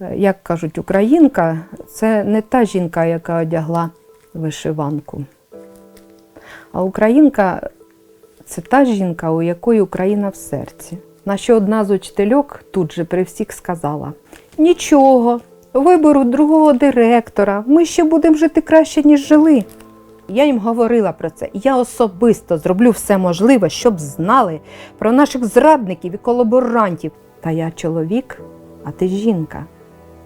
Е, Як кажуть, українка це не та жінка, яка одягла вишиванку. А українка це та жінка, у якої Україна в серці. На що одна з учительок тут же при всіх сказала: нічого, виберу другого директора, ми ще будемо жити краще, ніж жили. Я їм говорила про це. Я особисто зроблю все можливе, щоб знали про наших зрадників і колаборантів. Та я чоловік, а ти жінка.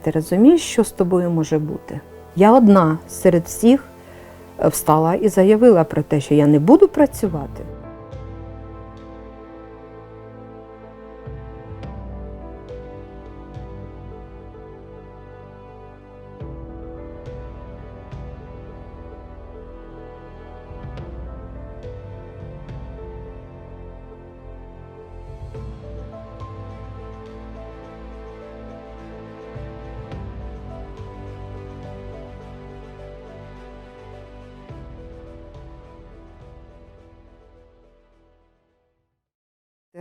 Ти розумієш, що з тобою може бути? Я одна серед всіх е, встала і заявила про те, що я не буду працювати.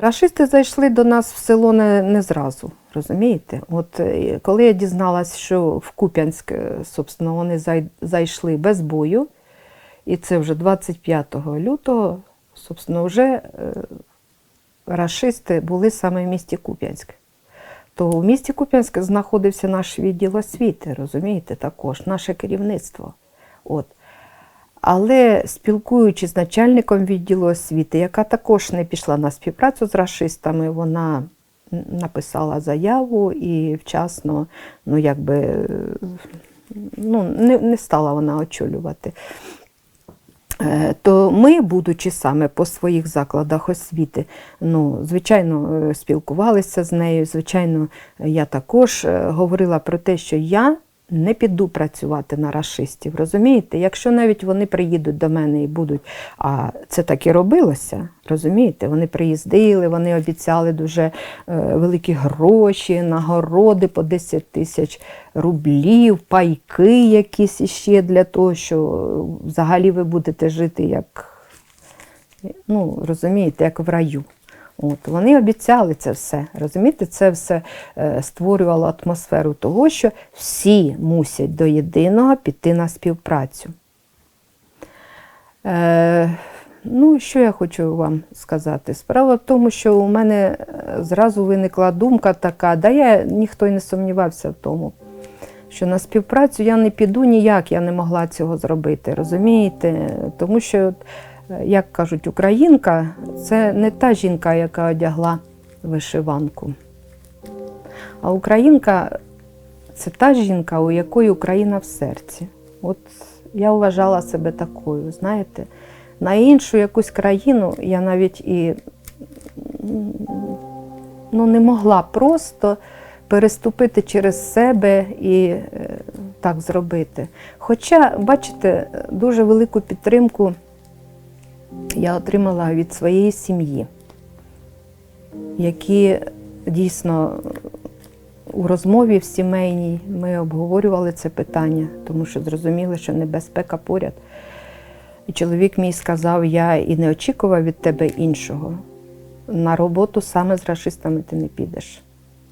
Рашисти зайшли до нас в село не, не зразу, розумієте? От е, коли я дізналась, що в Куп'янськ, е, собственно, вони зай, зайшли без бою, і це вже 25 лютого, собственно, вже е, рашисти були саме в місті Куп'янськ. То в місті Куп'янськ знаходився наш відділ освіти, розумієте, також, наше керівництво. От. Але спілкуючись з начальником відділу освіти, яка також не пішла на співпрацю з расистами, вона написала заяву і вчасно, ну якби ну, не, не стала вона очолювати. Е, То ми, будучи саме по своїх закладах освіти, ну, звичайно, е, спілкувалися з нею. Звичайно, я також е, говорила про те, що я не піду працювати на расистів. Розумієте? Якщо навіть вони приїдуть до мене і будуть, а це так і робилося, розумієте? Вони приїздили, вони обіцяли дуже е, великі гроші, нагороди по 10 тисяч рублів, пайки якісь іще для того, що взагалі ви будете жити як, ну, розумієте, як в раю. От, вони обіцяли це все. Розумієте, це все е, створювало атмосферу того, що всі мусять до єдиного піти на співпрацю. Е, ну, що я хочу вам сказати? Справа в тому, що у мене е, зразу виникла думка така, да я ніхто й не сумнівався в тому, що на співпрацю я не піду ніяк, я не могла цього зробити. Розумієте? Тому що як кажуть, українка це не та жінка, яка одягла вишиванку. А українка це та жінка, у якої Україна в серці. От я вважала себе такою, знаєте. На іншу якусь країну я навіть і ну, не могла просто переступити через себе і е, так зробити. Хоча, бачите, дуже велику підтримку я отримала від своєї сім'ї, які дійсно у розмові в сімейній ми обговорювали це питання, тому що зрозуміли, що небезпека поряд. І чоловік мій сказав, я і не очікував від тебе іншого. На роботу саме з расистами ти не підеш.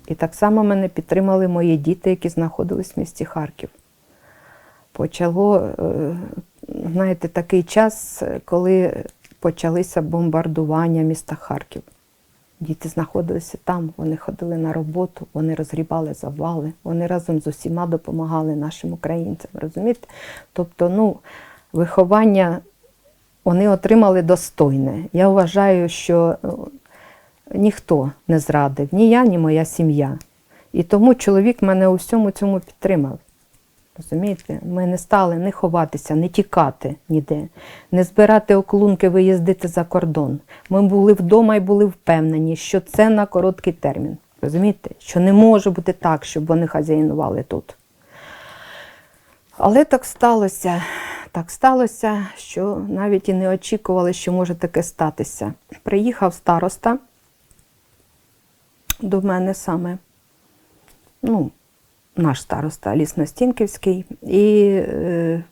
І так само мене підтримали мої діти, які знаходились в місті Харків. Почало, е, знаєте, такий час, коли почалися бомбардування міста Харків. Діти знаходилися там, вони ходили на роботу, вони розгрібали завали, вони разом з усіма допомагали нашим українцям. Розумієте? Тобто, ну, виховання вони отримали достойне. Я вважаю, що ну, ніхто не зрадив, ні я, ні моя сім'я. І тому чоловік мене у всьому цьому підтримав. Розумієте, ми не стали не ховатися, не тікати ніде, не збирати оклунки, виїздити за кордон. Ми були вдома і були впевнені, що це на короткий термін. Розумієте, що не може бути так, щоб вони хазяїнували тут. Але так сталося. Так сталося, що навіть і не очікували, що може таке статися. Приїхав староста до мене саме. Ну, наш староста Лісностінківський. І е,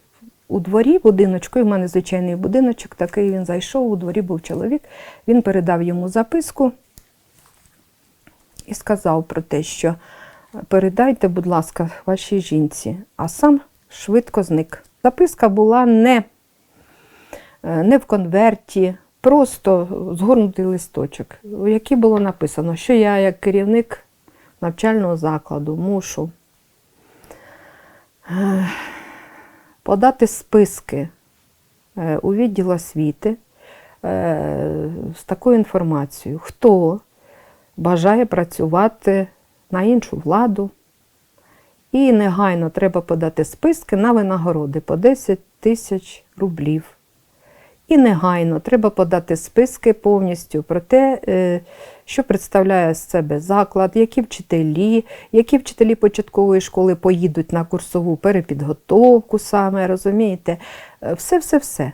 у дворі будиночку, і в мене звичайний будиночок, такий він зайшов, у дворі був чоловік, він передав йому записку і сказав про те, що передайте, будь ласка, вашій жінці, а сам швидко зник. Записка була не, е, не в конверті, просто згорнутий листочок, у який було написано, що я, як керівник навчального закладу, мушу е, подати списки е, у відділ освіти е, з такою інформацією, хто бажає працювати на іншу владу. І негайно треба подати списки на винагороди по 10 тисяч рублів. І негайно треба подати списки повністю про те, е, що представляє з себе заклад, які вчителі, які вчителі початкової школи поїдуть на курсову перепідготовку саме, розумієте? Все-все-все.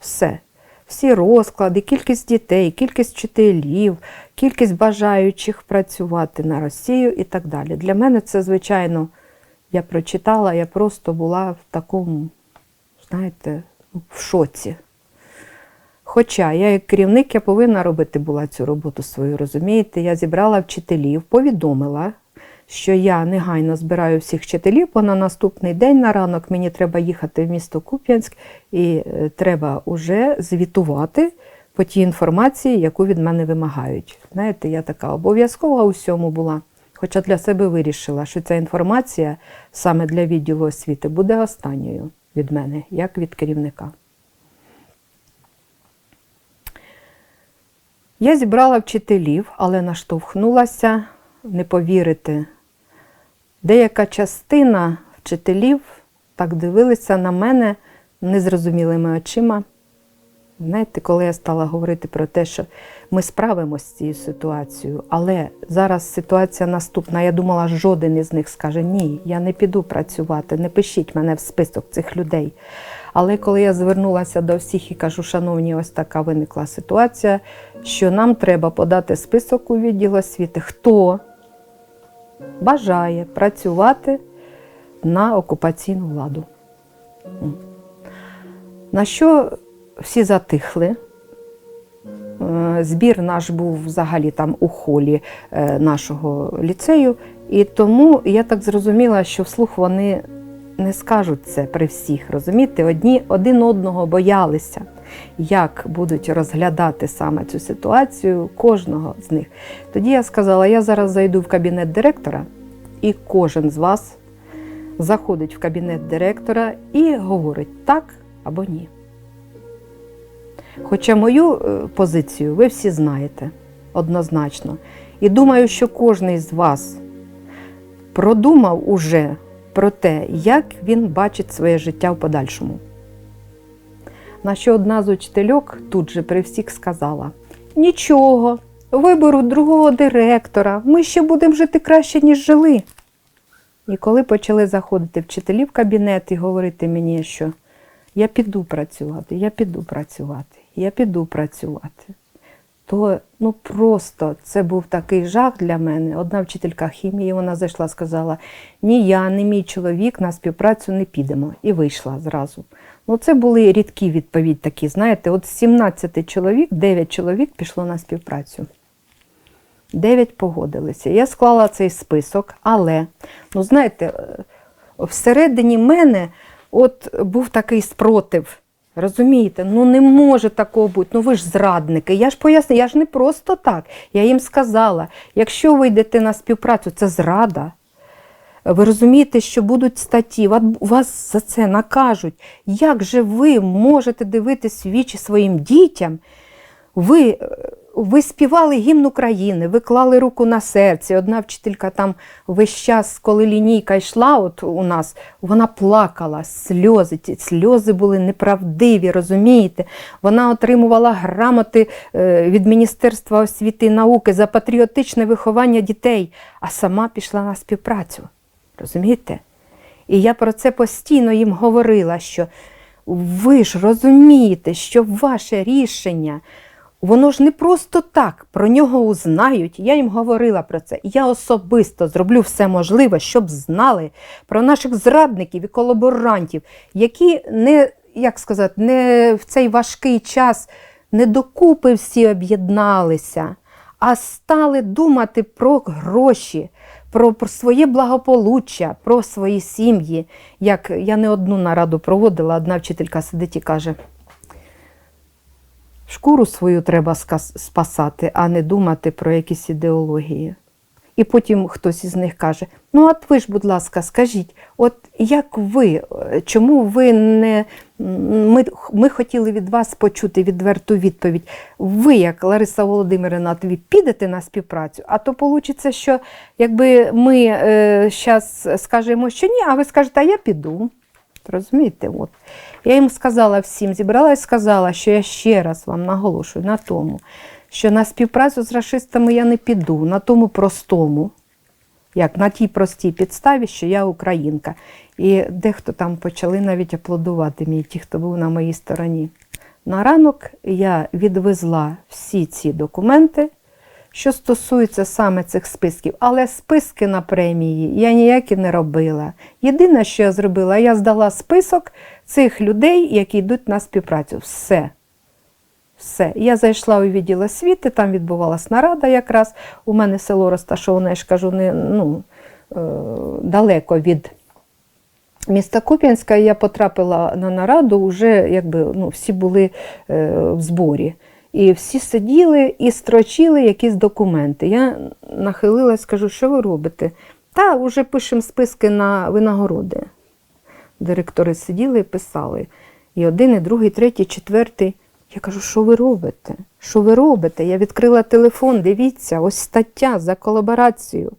Все. Всі розклади, кількість дітей, кількість вчителів, кількість бажаючих працювати на Росію і так далі. Для мене це, звичайно, я прочитала, я просто була в такому, знаєте, в шоці. Хоча я як керівник я повинна робити була цю роботу свою, розумієте? Я зібрала вчителів, повідомила, що я негайно збираю всіх вчителів, бо на наступний день на ранок мені треба їхати в місто Куп'янськ і е, треба вже звітувати по тій інформації, яку від мене вимагають. Знаєте, я така обов'язкова у всьому була. Хоча для себе вирішила, що ця інформація саме для відділу освіти буде останньою від мене, як від керівника. Я зібрала вчителів, але наштовхнулася, не повірити. Деяка частина вчителів так дивилися на мене незрозумілими очима. Знаєте, коли я стала говорити про те, що ми справимося з цією ситуацією, але зараз ситуація наступна. Я думала, жоден із них скаже: ні, я не піду працювати, не пишіть мене в список цих людей. Але коли я звернулася до всіх і кажу, шановні, ось така виникла ситуація, що нам треба подати список у відділ освіти, хто бажає працювати на окупаційну владу. На що всі затихли. Е, Збір наш був взагалі там у холі е, нашого ліцею, і тому я так зрозуміла, що вслух вони не скажуть це при всіх. Розумієте, одні один одного боялися, як будуть розглядати саме цю ситуацію кожного з них. Тоді я сказала: я зараз зайду в кабінет директора, і кожен з вас заходить в кабінет директора і говорить так або ні. Хоча мою е, позицію ви всі знаєте однозначно. І думаю, що кожен з вас продумав уже про те, як він бачить своє життя в подальшому. На що одна з учительок тут же при всіх сказала: Нічого, виберу другого директора, ми ще будемо жити краще, ніж жили. І коли почали заходити вчителі в кабінет і говорити мені, що я піду працювати, я піду працювати, я піду працювати, то ну просто це був такий жах для мене. Одна вчителька хімії, вона зайшла, сказала: ні, я, ні мій чоловік на співпрацю не підемо. І вийшла зразу. Ну, це були рідкі відповіді такі, знаєте, от з 17 чоловік, 9 чоловік пішло на співпрацю. 9 погодилися. Я склала цей список, але, ну знаєте, всередині мене от був такий спротив. Розумієте, ну не може такого бути. Ну ви ж зрадники. Я ж поясню, я ж не просто так. Я їм сказала, якщо ви йдете на співпрацю, це зрада. Ви розумієте, що будуть статті, вас за це накажуть. Як же ви можете дивитись вічі своїм дітям? Ви, е, ви співали гімн України, ви клали руку на серце. Одна вчителька там весь час, коли лінійка йшла от у нас, вона плакала, сльози, ті сльози були неправдиві, розумієте? Вона отримувала грамоти е, від Міністерства освіти і науки за патріотичне виховання дітей, а сама пішла на співпрацю. Розумієте? І я про це постійно їм говорила, що ви ж розумієте, що ваше рішення, воно ж не просто так, про нього узнають. Я їм говорила про це. Я особисто зроблю все можливе, щоб знали про наших зрадників і колаборантів, які не, як сказати, не в цей важкий час не докупи всі об'єдналися, а стали думати про гроші, про, про своє благополуччя, про свої сім'ї. Як я не одну нараду проводила, одна вчителька сидить і каже: шкуру свою треба спасати, а не думати про якісь ідеології. І потім хтось із них каже: Ну, от ви ж, будь ласка, скажіть, от як ви, е, чому ви не. Ми, ми хотіли від вас почути відверту відповідь. Ви, як Лариса Володимирівна, от ви підете на співпрацю, а то вийде, що якби ми зараз скажемо, що ні, а ви скажете, а я піду. Розумієте? От. Я їм сказала всім, зібрала і сказала, що я ще раз вам наголошую на тому, що на співпрацю з расистами я не піду, на тому простому, як на тій простій підставі, що я українка. І дехто там почали навіть аплодувати мені, ті, хто був на моїй стороні. На ранок я відвезла всі ці документи, що стосуються саме цих списків, але списки на премії я ніякі не робила. Єдине, що я зробила, я здала список цих людей, які йдуть на співпрацю. Все. Все. Я зайшла у відділ освіти, там відбувалась нарада якраз. У мене село розташоване, я ж кажу, не, ну, е, далеко від міста Куп'янська. Я потрапила на нараду, вже якби, ну, всі були е, в зборі. І всі сиділи і строчили якісь документи. Я нахилилась, кажу, що ви робите? Та вже пишемо списки на винагороди. Директори сиділи і писали. І один, і другий, третій, четвертий. Я кажу, що ви робите? Що ви робите? Я відкрила телефон, дивіться, ось стаття за колаборацію.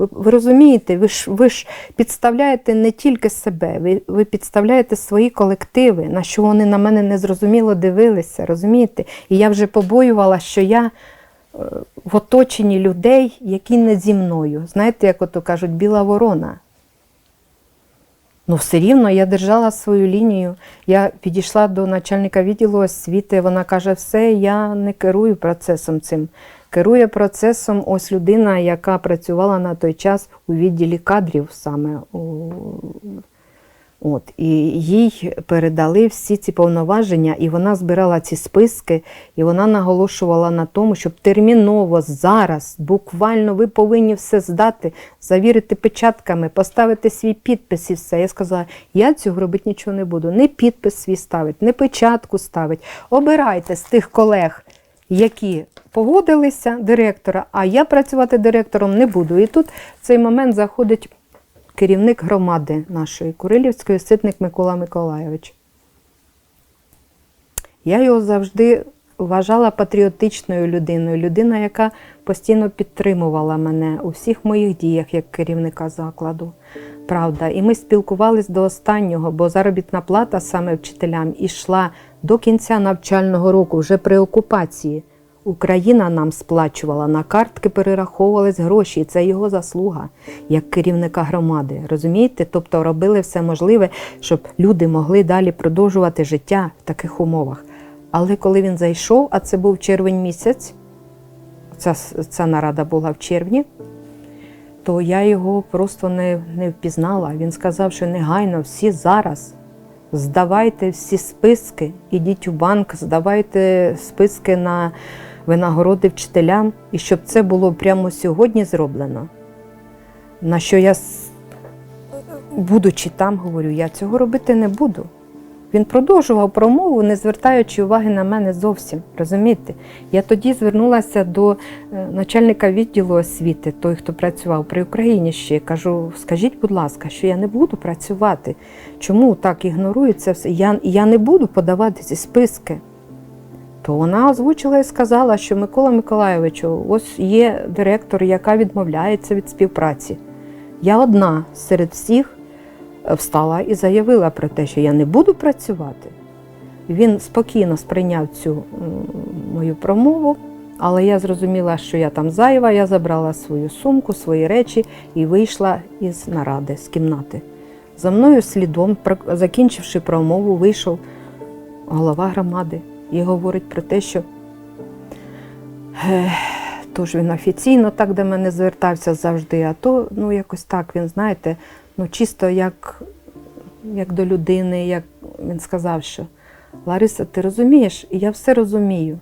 Ви, ви розумієте, ви ж, ви ж підставляєте не тільки себе, ви, ви підставляєте свої колективи, на що вони на мене незрозуміло дивилися, розумієте? І я вже побоювала, що я е, в оточенні людей, які не зі мною. Знаєте, як ото кажуть, біла ворона. Ну, все рівно я держала свою лінію. Я підійшла до начальника відділу освіти. Вона каже: все, я не керую процесом цим. Керує процесом ось людина, яка працювала на той час у відділі кадрів саме. От, і їй передали всі ці повноваження, і вона збирала ці списки, і вона наголошувала на тому, щоб терміново зараз, буквально ви повинні все здати, завірити печатками, поставити свій підпис і все. Я сказала, я цього робити нічого не буду. Не підпис свій ставить, не печатку ставить. Обирайте з тих колег, які погодилися директора, а я працювати директором не буду. І тут в цей момент заходить керівник громади нашої Курилівської, ситник Микола Миколайович. Я його завжди вважала патріотичною людиною, людина, яка постійно підтримувала мене у всіх моїх діях як керівника закладу. Правда, і ми спілкувались до останнього, бо заробітна плата саме вчителям ішла до кінця навчального року, вже при окупації. Україна нам сплачувала на картки, перераховувались гроші, і це його заслуга як керівника громади. Розумієте? Тобто робили все можливе, щоб люди могли далі продовжувати життя в таких умовах. Але коли він зайшов, а це був червень місяць, ця, ця нарада була в червні, то я його просто не, не впізнала. Він сказав, що негайно всі зараз здавайте всі списки, ідіть у банк, здавайте списки на винагороди вчителям, і щоб це було прямо сьогодні зроблено. На що я, будучи там, говорю, я цього робити не буду. Він продовжував промову, не звертаючи уваги на мене зовсім. Розумієте? Я тоді звернулася до е, начальника відділу освіти, той, хто працював при Україні ще. Кажу, скажіть, будь ласка, що я не буду працювати. Чому так ігнорується все? Я, я не буду подавати ці списки. То вона озвучила і сказала, що Микола Миколайовичу, ось є директор, яка відмовляється від співпраці. Я одна серед всіх е, встала і заявила про те, що я не буду працювати. Він спокійно сприйняв цю мою промову, але я зрозуміла, що я там зайва, я забрала свою сумку, свої речі і вийшла із наради, з кімнати. За мною слідом, закінчивши промову, вийшов голова громади і говорить про те, що тож він офіційно так до мене звертався завжди, а то ну, якось так він, знаєте, ну, чисто як, як до людини, як він сказав, що Лариса, ти розумієш, я все розумію.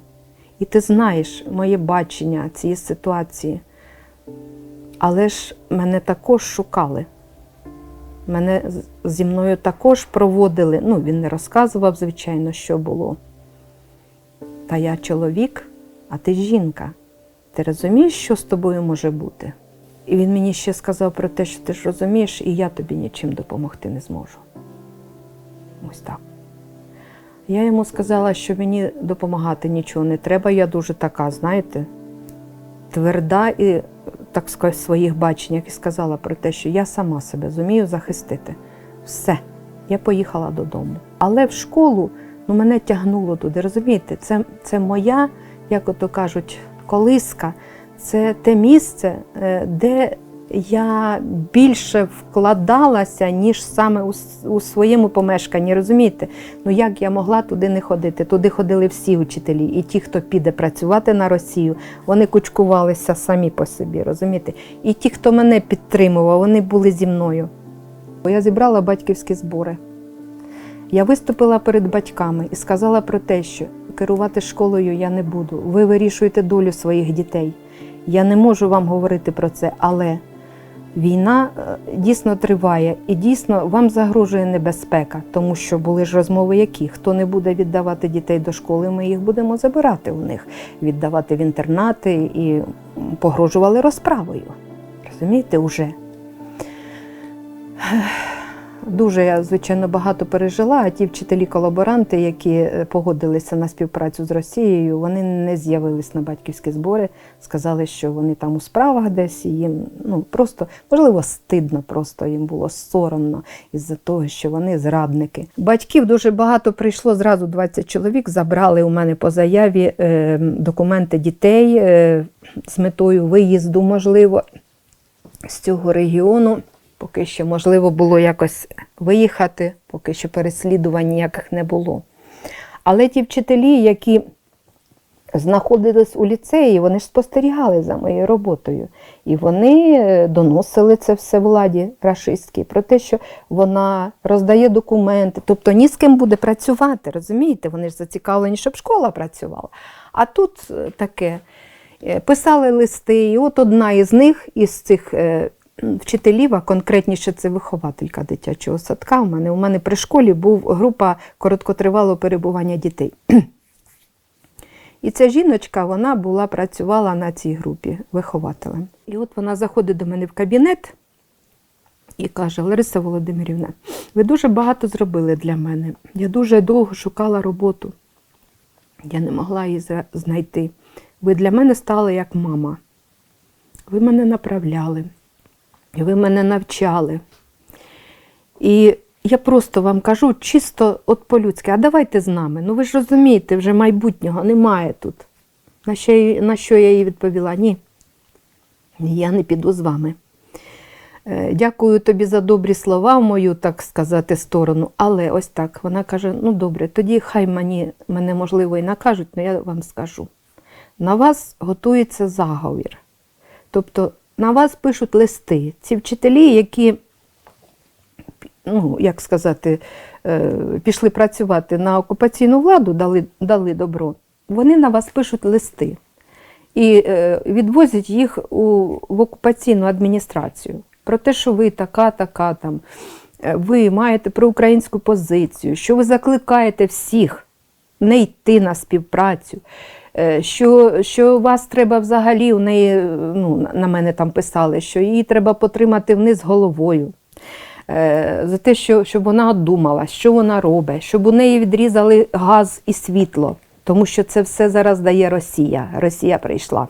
І ти знаєш моє бачення цієї ситуації. Але ж мене також шукали. Мене зі мною також проводили. Ну, він не розказував, звичайно, що було. Та я чоловік, а ти жінка. Ти розумієш, що з тобою може бути? І він мені ще сказав про те, що ти ж розумієш, і я тобі нічим допомогти не зможу. Ось так. Я йому сказала, що мені допомагати нічого не треба. Я дуже така, знаєте, тверда і, так сказати, своїх баченнях і сказала про те, що я сама себе зумію захистити. Все, я поїхала додому. Але в школу ну, мене тягнуло туди. Розумієте, це, це моя, як ото кажуть, колиска, це те місце, е, де я більше вкладалася, ніж саме у, у своєму помешканні. Розумієте? Ну як я могла туди не ходити? Туди ходили всі учителі, і ті, хто піде працювати на Росію, вони кучкувалися самі по собі, розумієте? І ті, хто мене підтримував, вони були зі мною. Я зібрала батьківські збори. Я виступила перед батьками і сказала про те, що керувати школою я не буду. Ви вирішуєте долю своїх дітей. Я не можу вам говорити про це, але війна е, дійсно триває і дійсно вам загрожує небезпека, тому що були ж розмови, які хто не буде віддавати дітей до школи, ми їх будемо забирати у них, віддавати в інтернати і погрожували розправою. Розумієте, уже. Дуже я, звичайно, багато пережила, а ті вчителі-колаборанти, які е, погодилися на співпрацю з Росією, вони не з'явились на батьківські збори, сказали, що вони там у справах десь, і їм ну, просто, можливо, стидно, просто їм було соромно із-за того, що вони зрадники. Батьків дуже багато прийшло, зразу 20 чоловік, забрали у мене по заяві е, документи дітей е, з метою виїзду, можливо, з цього регіону. Поки що можливо було якось виїхати, поки що переслідувань ніяких не було. Але ті вчителі, які знаходились у ліцеї, вони ж спостерігали за моєю роботою. І вони е, доносили це все владі рашистській про те, що вона роздає документи, тобто ні з ким буде працювати, розумієте? Вони ж зацікавлені, щоб школа працювала. А тут е, таке. Е, Писали листи, і от одна із них, із цих вчителів, а конкретніше це вихователька дитячого садка. У мене, у мене при школі був група короткотривалого перебування дітей. І ця жіночка вона була, працювала на цій групі вихователем. І от вона заходить до мене в кабінет і каже: Лариса Володимирівна, ви дуже багато зробили для мене. Я дуже довго шукала роботу. Я не могла її знайти. Ви для мене стали як мама. Ви мене направляли, ви мене навчали. І я просто вам кажу, чисто от по-людськи, а давайте з нами. Ну ви ж розумієте, вже майбутнього немає тут. На що, на що я їй відповіла? Ні. Я не піду з вами. Е, Дякую тобі за добрі слова в мою, так сказати, сторону. Але ось так. Вона каже: ну добре, тоді хай мені, мене можливо і накажуть, але я вам скажу. На вас готується заговір. Тобто на вас пишуть листи. Ці вчителі, які, ну, як сказати, е, пішли працювати на окупаційну владу, дали, дали добро, вони на вас пишуть листи і е, відвозять їх у, в окупаційну адміністрацію. Про те, що ви така, така там, е, ви маєте проукраїнську позицію, що ви закликаєте всіх не йти на співпрацю, що, що вас треба взагалі у неї, е, ну, на- мене там писали, що її треба потримати вниз головою. Е, За те, що, щоб вона думала, що вона робить, щоб у неї відрізали газ і світло, тому що це все зараз дає Росія. Росія прийшла.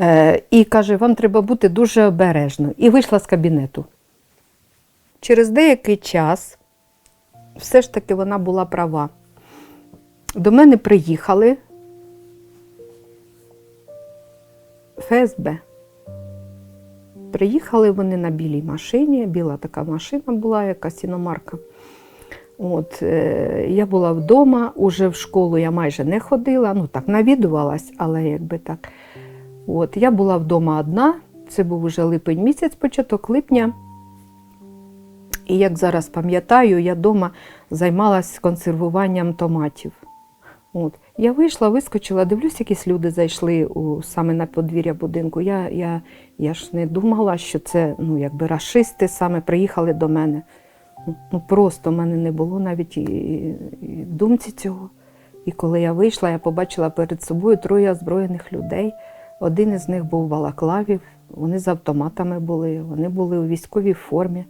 Е, І каже, вам треба бути дуже обережно. І вийшла з кабінету. Через деякий час все ж таки вона була права. До мене приїхали ФСБ. Приїхали вони на білій машині, біла така машина була, якась іномарка. От, е, я була вдома, уже в школу я майже не ходила, ну так, навідувалась, але якби так. От, я була вдома одна, це був уже липень місяць, початок липня. І як зараз пам'ятаю, я вдома займалася консервуванням томатів. От. Я вийшла, вискочила, дивлюсь, якісь люди зайшли у, саме на подвір'я будинку. Я, я, я ж не думала, що це ну, якби рашисти саме приїхали до мене. Ну, просто в мене не було навіть і, і думці цього. І коли я вийшла, я побачила перед собою троє озброєних людей. Один із них був в Балаклаві, вони з автоматами були, вони були у військовій формі.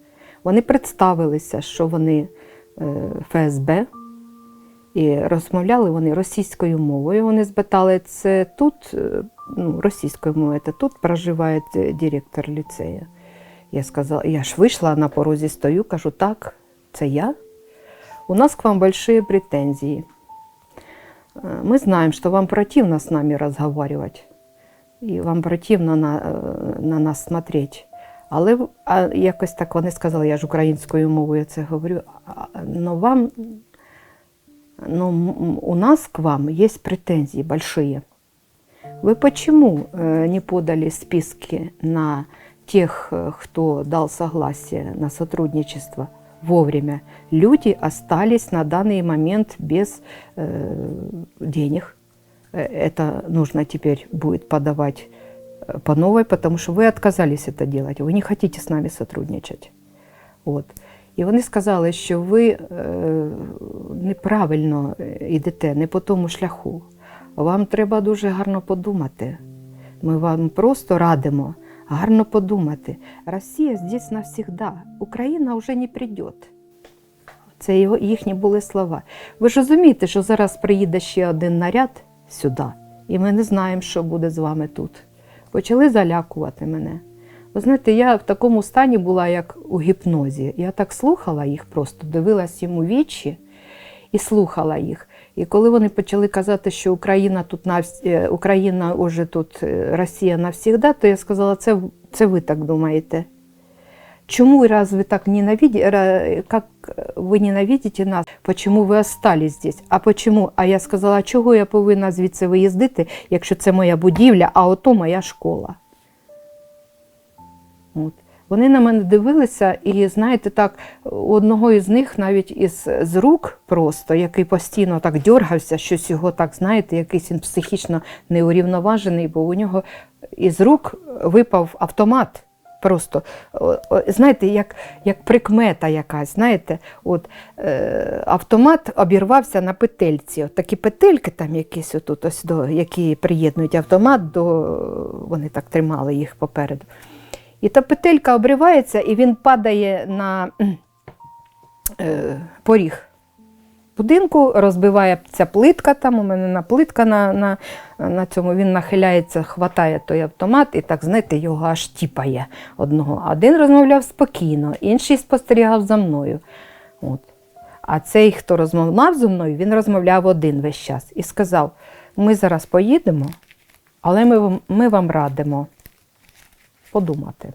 Вони представилися, що вони е, ФСБ, і розмовляли вони російською мовою. Вони спитали, це тут, е, ну, російською мовою, це тут проживає е, директор ліцею. Я сказала, я ж вийшла на порозі, стою, кажу, так, це я. У нас к вам большие претензии. Э, Мы знаем, что вам противно с нами разговаривать, и вам противно на, е, на нас смотреть. Але а якось так вони сказали, я ж українською мовою це говорю, але вам, ну, м- у нас к вам есть претензии большие. Вы почему э, не подали списки на тех, э, кто дал согласие на сотрудничество вовремя? Люди остались на данный момент без э, денег. Это нужно теперь будет подавать по новой, потому что вы отказались это делать, вы не хотите с нами сотрудничать. От. І вони сказали, що ви е, неправильно йдете, не по тому шляху. Вам треба дуже гарно подумати. Ми вам просто радимо гарно подумати. Росія здесь навсегда, Україна вже не прийде. Це його, їхні були слова. Ви ж розумієте, що зараз приїде ще один наряд сюди, і ми не знаємо, що буде з вами тут. Почали залякувати мене. Ви знаєте, я в такому стані була, як у гіпнозі. Я так слухала їх просто, дивилась їм у вічі і слухала їх. І коли вони почали казати, що Україна тут навс... е, Україна уже тут е, Росія навсігда, то я сказала, це, це ви так думаєте. Чему раз вы так ненавидите, как вы ненавидите нас, почему ви остались здесь? А почему? А я сказала, чого я повинна звідси виїздити, якщо це моя будівля, а ото моя школа. От. Вони на мене дивилися, і знаєте, так, у одного із них навіть із з рук просто, який постійно так дьоргався, щось його так, знаєте, якийсь він психічно неурівноважений, бо у нього із рук випав автомат. Просто, знаєте, як, як прикмета якась, знаєте, от, е, автомат обірвався на петельці. От такі петельки там якісь отут, ось до, які приєднують автомат, до, вони так тримали їх попереду. І та петелька обривається, і він падає на е, поріг будинку, розбивається плитка там, у мене на плитка на, на, на цьому, він нахиляється, хватає той автомат і так, знаєте, його аж тіпає одного. Один розмовляв спокійно, інший спостерігав за мною. От. А цей, хто розмовляв зі мною, він розмовляв один весь час і сказав: ми зараз поїдемо, але ми, ми вам радимо подумати.